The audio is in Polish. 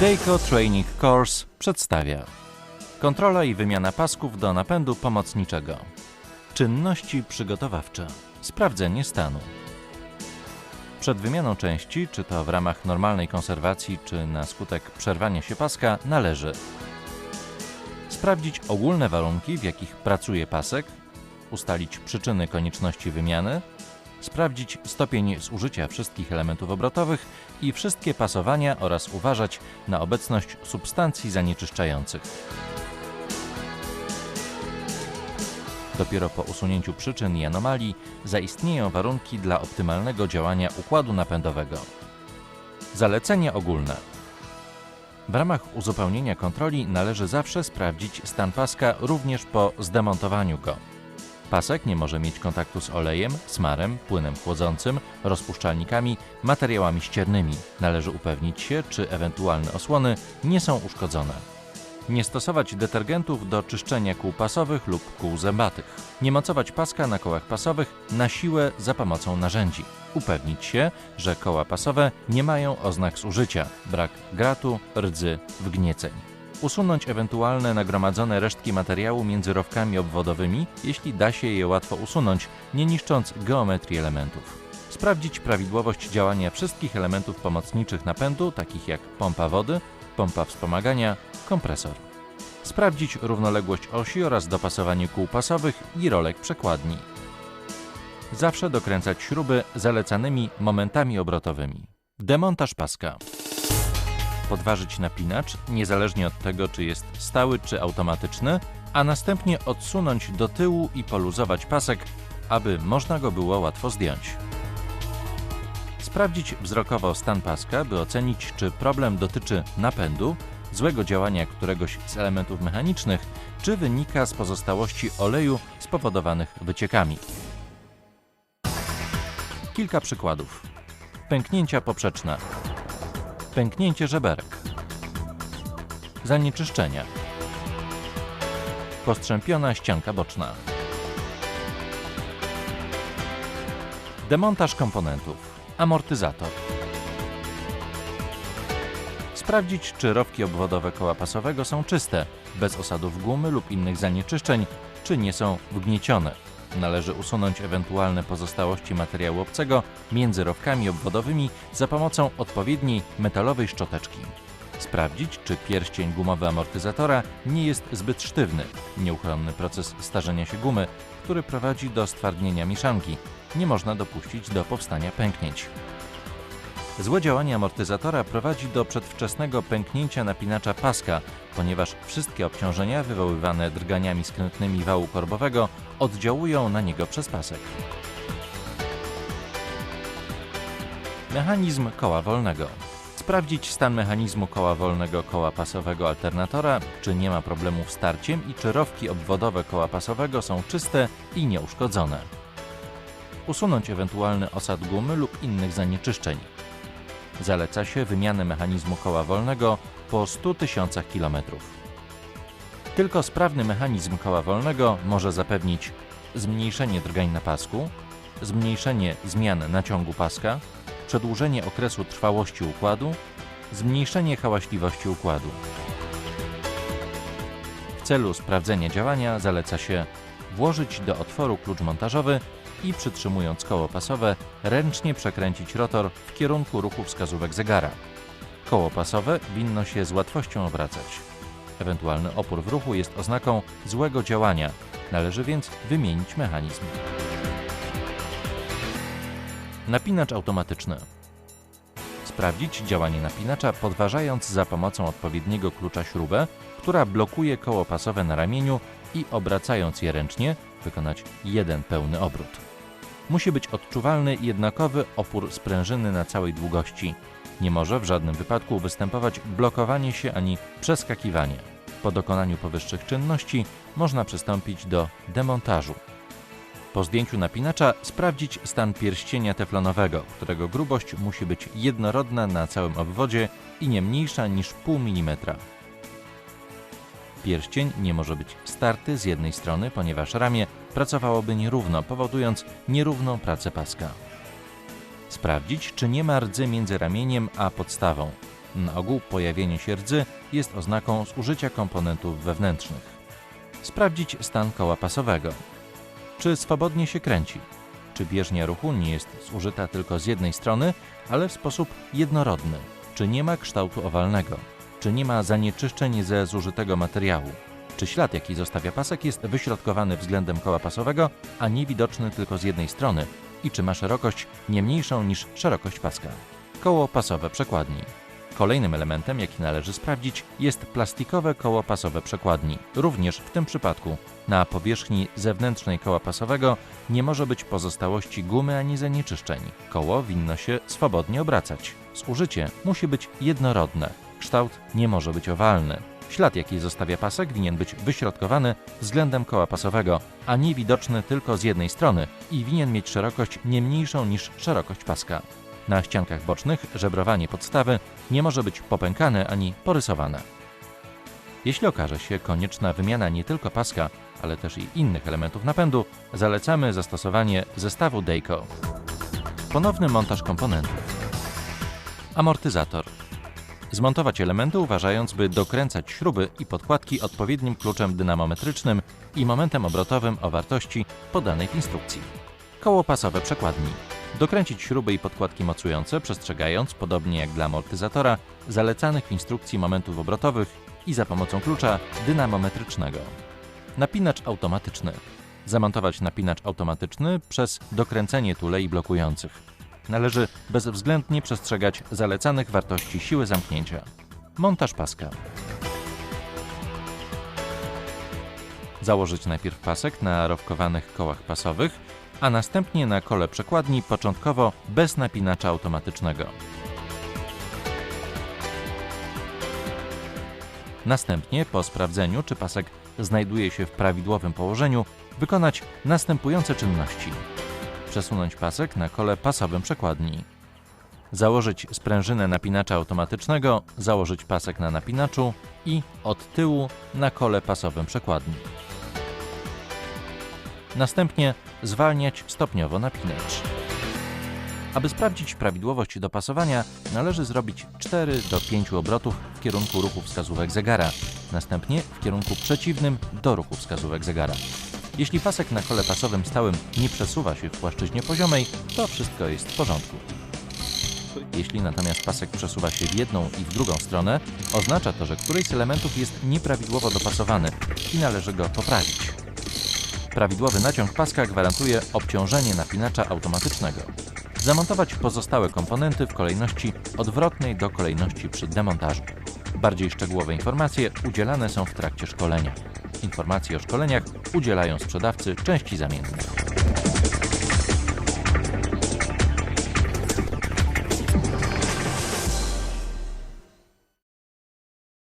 Dayco Training Course przedstawia Kontrola i wymiana pasków do napędu pomocniczego. Czynności przygotowawcze. Sprawdzenie stanu. Przed wymianą części, czy to w ramach normalnej konserwacji, czy na skutek przerwania się paska, należy sprawdzić ogólne warunki, w jakich pracuje pasek, ustalić przyczyny konieczności wymiany, sprawdzić stopień zużycia wszystkich elementów obrotowych i wszystkie pasowania oraz uważać na obecność substancji zanieczyszczających. Dopiero po usunięciu przyczyn i anomalii zaistnieją warunki dla optymalnego działania układu napędowego. Zalecenia ogólne. W ramach uzupełnienia kontroli należy zawsze sprawdzić stan paska również po zdemontowaniu go. Pasek nie może mieć kontaktu z olejem, smarem, płynem chłodzącym, rozpuszczalnikami, materiałami ściernymi. Należy upewnić się, czy ewentualne osłony nie są uszkodzone. Nie stosować detergentów do czyszczenia kół pasowych lub kół zębatych. Nie mocować paska na kołach pasowych na siłę za pomocą narzędzi. Upewnić się, że koła pasowe nie mają oznak zużycia, brak gratu, rdzy, wgnieceń. Usunąć ewentualne nagromadzone resztki materiału między rowkami obwodowymi, jeśli da się je łatwo usunąć, nie niszcząc geometrii elementów. Sprawdzić prawidłowość działania wszystkich elementów pomocniczych napędu, takich jak pompa wody, pompa wspomagania, kompresor. Sprawdzić równoległość osi oraz dopasowanie kół pasowych i rolek przekładni. Zawsze dokręcać śruby zalecanymi momentami obrotowymi. Demontaż paska. Podważyć napinacz, niezależnie od tego, czy jest stały czy automatyczny, a następnie odsunąć do tyłu i poluzować pasek, aby można go było łatwo zdjąć. Sprawdzić wzrokowo stan paska, by ocenić, czy problem dotyczy napędu, złego działania któregoś z elementów mechanicznych, czy wynika z pozostałości oleju spowodowanych wyciekami. Kilka przykładów. Pęknięcia poprzeczne. Pęknięcie żeberek. Zanieczyszczenia. Postrzępiona ścianka boczna. Demontaż komponentów. Amortyzator. Sprawdzić, czy rowki obwodowe koła pasowego są czyste, bez osadów gumy lub innych zanieczyszczeń, czy nie są wgniecione. Należy usunąć ewentualne pozostałości materiału obcego między rowkami obwodowymi za pomocą odpowiedniej metalowej szczoteczki. Sprawdzić, czy pierścień gumowy amortyzatora nie jest zbyt sztywny. Nieuchronny proces starzenia się gumy, który prowadzi do stwardnienia mieszanki. Nie można dopuścić do powstania pęknięć. Złe działanie amortyzatora prowadzi do przedwczesnego pęknięcia napinacza paska, ponieważ wszystkie obciążenia wywoływane drganiami skrętnymi wału korbowego oddziałują na niego przez pasek. Mechanizm koła wolnego. Sprawdzić stan mechanizmu koła wolnego koła pasowego alternatora, czy nie ma problemu z i czy rowki obwodowe koła pasowego są czyste i nieuszkodzone. Usunąć ewentualny osad gumy lub innych zanieczyszczeń. Zaleca się wymianę mechanizmu koła wolnego po 100 tysiącach kilometrów. Tylko sprawny mechanizm koła wolnego może zapewnić zmniejszenie drgań na pasku, zmniejszenie zmian naciągu paska, przedłużenie okresu trwałości układu, zmniejszenie hałaśliwości układu. W celu sprawdzenia działania zaleca się włożyć do otworu klucz montażowy i przytrzymując koło pasowe, ręcznie przekręcić rotor w kierunku ruchu wskazówek zegara. Koło pasowe winno się z łatwością obracać. Ewentualny opór w ruchu jest oznaką złego działania, należy więc wymienić mechanizm. Napinacz automatyczny. Sprawdzić działanie napinacza podważając za pomocą odpowiedniego klucza śrubę, która blokuje koło pasowe na ramieniu i obracając je ręcznie wykonać jeden pełny obrót. Musi być odczuwalny jednakowy opór sprężyny na całej długości. Nie może w żadnym wypadku występować blokowanie się ani przeskakiwanie. Po dokonaniu powyższych czynności można przystąpić do demontażu. Po zdjęciu napinacza sprawdzić stan pierścienia teflonowego, którego grubość musi być jednorodna na całym obwodzie i nie mniejsza niż pół milimetra. Pierścień nie może być starty z jednej strony, ponieważ ramię pracowałoby nierówno, powodując nierówną pracę paska. Sprawdzić, czy nie ma rdzy między ramieniem a podstawą. Na ogół pojawienie się rdzy jest oznaką zużycia komponentów wewnętrznych. Sprawdzić stan koła pasowego. Czy swobodnie się kręci? Czy bieżnia ruchu nie jest zużyta tylko z jednej strony, ale w sposób jednorodny? Czy nie ma kształtu owalnego? Czy nie ma zanieczyszczeń ze zużytego materiału? Czy ślad, jaki zostawia pasek, jest wyśrodkowany względem koła pasowego, a nie widoczny tylko z jednej strony? I czy ma szerokość nie mniejszą niż szerokość paska? Koło pasowe przekładni. Kolejnym elementem, jaki należy sprawdzić, jest plastikowe koło pasowe przekładni. Również w tym przypadku na powierzchni zewnętrznej koła pasowego nie może być pozostałości gumy ani zanieczyszczeń. Koło winno się swobodnie obracać. Zużycie musi być jednorodne. Kształt nie może być owalny. Ślad, jaki zostawia pasek, winien być wyśrodkowany względem koła pasowego, a nie widoczny tylko z jednej strony i winien mieć szerokość nie mniejszą niż szerokość paska. Na ściankach bocznych żebrowanie podstawy nie może być popękane ani porysowane. Jeśli okaże się konieczna wymiana nie tylko paska, ale też i innych elementów napędu, zalecamy zastosowanie zestawu Dayco. Ponowny montaż komponentów. Amortyzator. Zmontować elementy uważając, by dokręcać śruby i podkładki odpowiednim kluczem dynamometrycznym i momentem obrotowym o wartości podanej w instrukcji. Koło pasowe przekładni. Dokręcić śruby i podkładki mocujące, przestrzegając, podobnie jak dla amortyzatora, zalecanych w instrukcji momentów obrotowych i za pomocą klucza dynamometrycznego. Napinacz automatyczny. Zamontować napinacz automatyczny przez dokręcenie tulei blokujących. Należy bezwzględnie przestrzegać zalecanych wartości siły zamknięcia. Montaż paska. Założyć najpierw pasek na rowkowanych kołach pasowych, a następnie na kole przekładni początkowo bez napinacza automatycznego. Następnie, po sprawdzeniu, czy pasek znajduje się w prawidłowym położeniu, wykonać następujące czynności. Przesunąć pasek na kole pasowym przekładni. Założyć sprężynę napinacza automatycznego, założyć pasek na napinaczu i od tyłu na kole pasowym przekładni. Następnie zwalniać stopniowo napinacz. Aby sprawdzić prawidłowość dopasowania, należy zrobić 4 do 5 obrotów w kierunku ruchu wskazówek zegara, następnie w kierunku przeciwnym do ruchu wskazówek zegara. Jeśli pasek na kole pasowym stałym nie przesuwa się w płaszczyźnie poziomej, to wszystko jest w porządku. Jeśli natomiast pasek przesuwa się w jedną i w drugą stronę, oznacza to, że któryś z elementów jest nieprawidłowo dopasowany i należy go poprawić. Prawidłowy naciąg paska gwarantuje obciążenie napinacza automatycznego. Zamontować pozostałe komponenty w kolejności odwrotnej do kolejności przy demontażu. Bardziej szczegółowe informacje udzielane są w trakcie szkolenia. Informacje o szkoleniach udzielają sprzedawcy części zamiennych.